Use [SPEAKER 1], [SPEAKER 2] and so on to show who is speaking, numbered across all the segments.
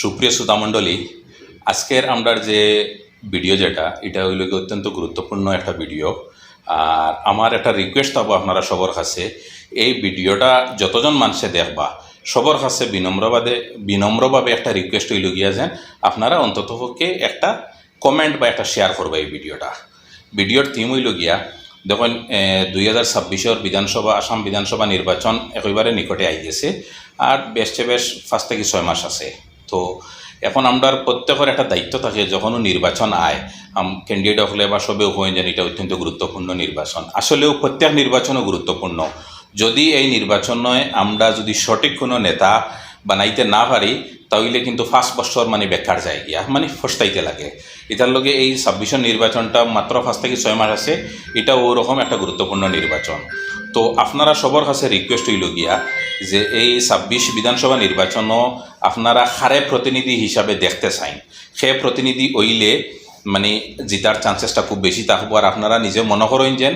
[SPEAKER 1] সুপ্রিয় শ্রোতামণ্ডলী আজকের আমরা যে ভিডিও যেটা, এটা হইল অত্যন্ত গুরুত্বপূর্ণ একটা ভিডিও। আর আমার একটা রিকোয়েস্ট থাকব আপনারা সবার কাছে। এই ভিডিওটা যতজন মানুষে দেখবা, সবার কাছে বিনম্রভাবে বিনম্রভাবে একটা রিকোয়েস্ট হইল গিয়া যেন আপনারা অন্ততপক্ষে একটা কমেন্ট বা একটা শেয়ার করবা এই ভিডিওটা। ভিডিওর থিম হইল গিয়া, দেখুন দুই হাজার ছাব্বিশের বিধানসভা, আসাম বিধানসভা নির্বাচন একেবারে নিকটে আই গেছে আর বেশে বেশ ফার্স্ট থেকে ছয় মাস আছে। তো এখন আমরা প্রত্যেকের একটা দায়িত্ব থাকে যখনও নির্বাচন আয় ক্যান্ডিডেট হলে বা সবেও হয় যেন এটা অত্যন্ত গুরুত্বপূর্ণ নির্বাচন। আসলেও প্রত্যেক নির্বাচনও গুরুত্বপূর্ণ। যদি এই নির্বাচনে আমরা যদি সঠিক কোনো নেতা বানাইতে না পারি, তাহলে কিন্তু পাঁচ বছর মানে বেকার যায় গিয়া মানে ফস্তাইতে লাগে। এটার লগে এই ছাব্বিশের নির্বাচনটা মাত্র পাঁচ থেকে ছয় মাস আছে, এটা ওরকম একটা গুরুত্বপূর্ণ নির্বাচন। তো আপনারা সবার কাছে রিকোয়েস্ট হইল গিয়া যে এই ছাব্বিশ বিধানসভা নির্বাচনও আপনারা হারে প্রতিনিধি হিসাবে দেখতে চাইন সে প্রতিনিধি হইলে মানে জিতার চান্সেসটা খুব বেশি থাকব আর আপনারা নিজে মনে করেন যে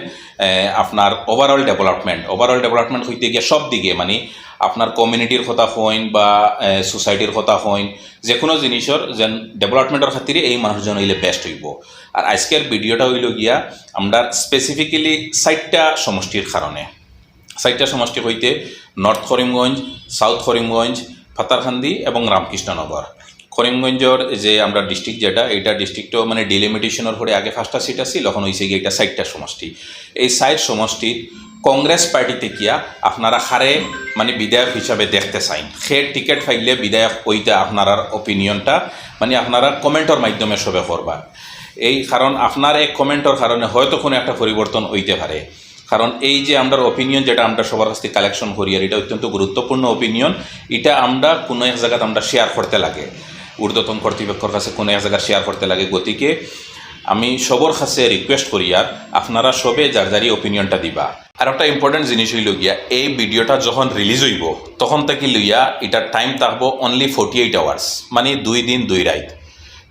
[SPEAKER 1] আপনার ওভারঅল ডেভেলপমেন্ট ওভারঅল ডেভেলপমেন্ট হইতে গিয়ে সব দিকে মানে আপনার কমিউনিটির কথা হইন বা সোসাইটির কথা হইন যে কোনো জিনিসের যেন ডেভেলপমেন্টের খাতিরে এই মানুষজন হইলে বেস্ট হইব। আর আজকের ভিডিওটা হইল গিয়া আমরা স্পেসিফিক্যালি সাইটটা সমষ্টির কারণে। সাইটটা সমষ্টি হইতে নর্থ করিমগঞ্জ সাউথ করিমগঞ্জ ফাতারখান্দি এবং রামকৃষ্ণনগর করিমগঞ্জের যে আমরা ডিস্ট্রিক্ট যেটা, এইটা ডিস্ট্রিক্টও মানে ডিলিমিটেশনের পরে আগে ফার্স্টটা সিট আছিল এখন হয়েছে গিয়ে এটা সাইটটা সমষ্টি। এই সাইট সমষ্টির কংগ্রেস পার্টিতে কিয়া আপনারা হারে মানে বিধায়ক হিসাবে দেখতে চাইন। সে টিকিট ফাইলে বিধায়ক ওইটা আপনার ওপিনিয়নটা মানে আপনারা কমেন্টর মাধ্যমে সবে করবা এই কারণ আপনার এই কমেন্টর কারণে হয়তো কোনো একটা পরিবর্তন হইতে পারে। কারণ এই যে আমরা ওপিনিয়ন যেটা আমরা সবার কাছ থেকে কালেকশন করি, আর এটা অত্যন্ত গুরুত্বপূর্ণ ওপিনিয়ন এটা আমরা কোনো এক জায়গাতে আমরা শেয়ার করতে লাগে। ঊর্ধ্বতন কর্তৃপক্ষর কাছে কোনো এক জায়গায় শেয়ার করতে লাগে? গতিকে আমি সবর কাছে রিকোয়েস্ট করি আর আপনারা সবে যার যারই ওপিনিয়নটা দিবা। আর একটা ইম্পর্টেন্ট জিনিস হইল গিয়া, এই ভিডিওটা যখন রিলিজ হইব, তখন থেকে লইয়া এটার টাইম থাকব অনলি ফোর্টি এইট আওয়ার্স মানে দুই দিন, দুই রাত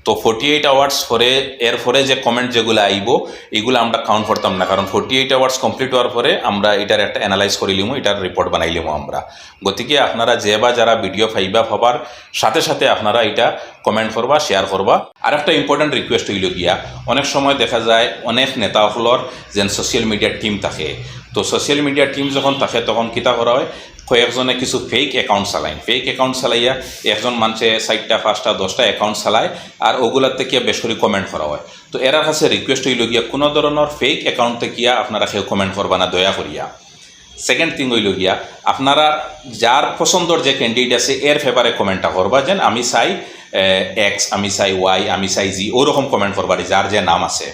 [SPEAKER 1] তো ফোর্টি এইট আওয়ার্স পরে, এর পরে যে কমেন্ট যেগুলো আইব, এগুলো আমরা কাউন্ট করতাম না। কারণ ফোর্টি এইট আওয়ার্স কমপ্লিট হওয়ার পরে আমরা এটার একটা অ্যানালাইজ করে করিলিমো এটার রিপোর্ট বানাই বানাইলিমো আমরা। গতিকে আপনারা যে বা যারা ভিডিও ফাইবা হবার সাথে সাথে আপনারা এটা কমেন্ট করবা শেয়ার করবা। আর একটা ইম্পর্টেন্ট রিকোয়েস্ট হইল গিয়া, অনেক সময় দেখা যায় অনেক নেতাসকলের যেন সোশ্যাল মিডিয়ার টিম থাকে। তো সোশ্যাল মিডিয়ার টিম যখন থাকে, তখন কিতা করা হয়? কয়েকজনে কিছু ফেক অ্যাকাউন্ট চালায়। ফেক অ্যাকাউন্ট চালাইয়া একজন মানুষে চারটা পাঁচটা, দশটা অ্যাকাউন্ট চালায় আর ওগুলার থেকে বেশ করে কমেন্ট করা হয় তো এরার কাছে রিকোয়েস্ট হইল গিয়া কোনো ধরনের ফেক অ্যাকাউন্ট থেকে আপনারা কেউ কমেন্ট করবা না, দয়া করিয়া সেকেন্ড থিং হইল গিয়া আপনারা যার পছন্দর যে ক্যান্ডিডেট আছে এর ফেভারে কমেন্টটা করবা যেন আমি চাই এক্স আমি চাই ওয়াই আমি চাই জি ওরকম কমেন্ট করবারি যার যে নাম আছে।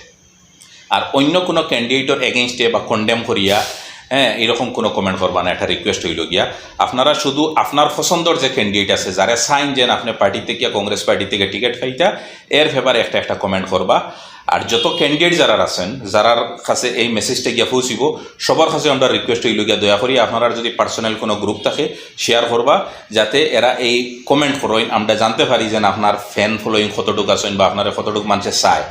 [SPEAKER 1] আর অন্য কোনো ক্যান্ডিডেটর এগেনস্টে বা কন্ডেম করিয়া হ্যাঁ এরকম কোনো কমেন্ট করবা না এটা রিকোয়েস্ট হইল গিয়া। আপনারা শুধু আপনার পছন্দর যে ক্যান্ডিডেট আছে, যারা সাইন যেন আপনি পার্টি থেকে কংগ্রেস পার্টি থেকে টিকিট খাইতা এর ফেভারে একটা একটা কমেন্ট করবা। আর যত ক্যান্ডিডেট যারা আছেন, যারার কাছে এই মেসেজটা গিয়া পৌঁছিব, সবার কাছে আমরা রিকোয়েস্ট হইল গিয়া, দয়া করি আপনারা যদি পার্সোনাল কোনো গ্রুপ থাকে শেয়ার করবা, যাতে এরা এই কমেন্ট করেন, আমরা জানতে পারি যেন আপনার ফ্যান ফলোয়িং কতটুকু আছেন বা আপনারা কতটুকু মানুষে চায়।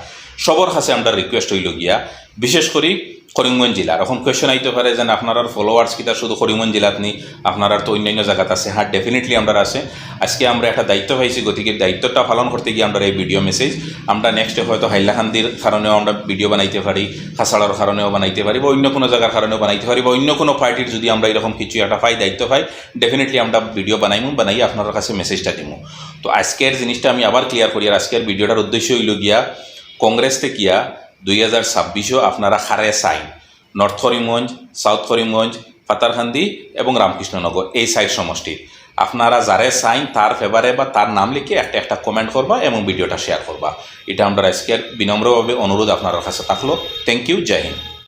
[SPEAKER 1] সবার কাছে আমরা রিকোয়েস্ট হইল গিয়া। বিশেষ করে করিমগঞ্জ জেলার এখন কোয়েশন আইতে পারে যেন আপনার ফলোয়ার্স কিতা শুধু করিমগঞ্জ জেলাত নেই আপনার তো অন্যান্য জায়গাত আছে। হ্যাঁ ডেফিনেটলি আমরা আছে। আজকে আমরা একটা দায়িত্ব পাইছি, গতিকে দায়িত্বটা পালন করতে গিয়ে আমরা এই ভিডিও মেসেজ আমরা নেক্সটে হয়তো হাইলাকান্দির কারণেও আমরা ভিডিও বানাইতে পারি খাসাড়ার কারণেও বানাইতে পারি, বা অন্য কোনো জায়গার কারণেও বানাইতে পারি, বা অন্য কোনো পার্টির যদি আমরা এরকম কিছু একটা পাই, দায়িত্ব পাই ডেফিনেটলি আমরা ভিডিও বানাইমু, বানাই আপনার কাছে মেসেজটা দিমু। তো আজকের জিনিসটা আমি আবার ক্লিয়ার করি, আর আজকের ভিডিওটার উদ্দেশ্য হইল গিয়া কংগ্রেস থেকে দুই হাজার ছাব্বিশেও আপনারা হারে সাইন, নর্থ করিমগঞ্জ, সাউথ করিমগঞ্জ পাতারকান্দি এবং রামকৃষ্ণনগর, এই সাইড সমষ্টির আপনারা যারে সাইন তার ফেভারে বা তার নাম লিখে একটা একটা কমেন্ট করবা এবং ভিডিওটা শেয়ার করবা। এটা আমরা আজকের বিনম্রভাবে অনুরোধ আপনার কাছে থাকল। Thank you Joy Hind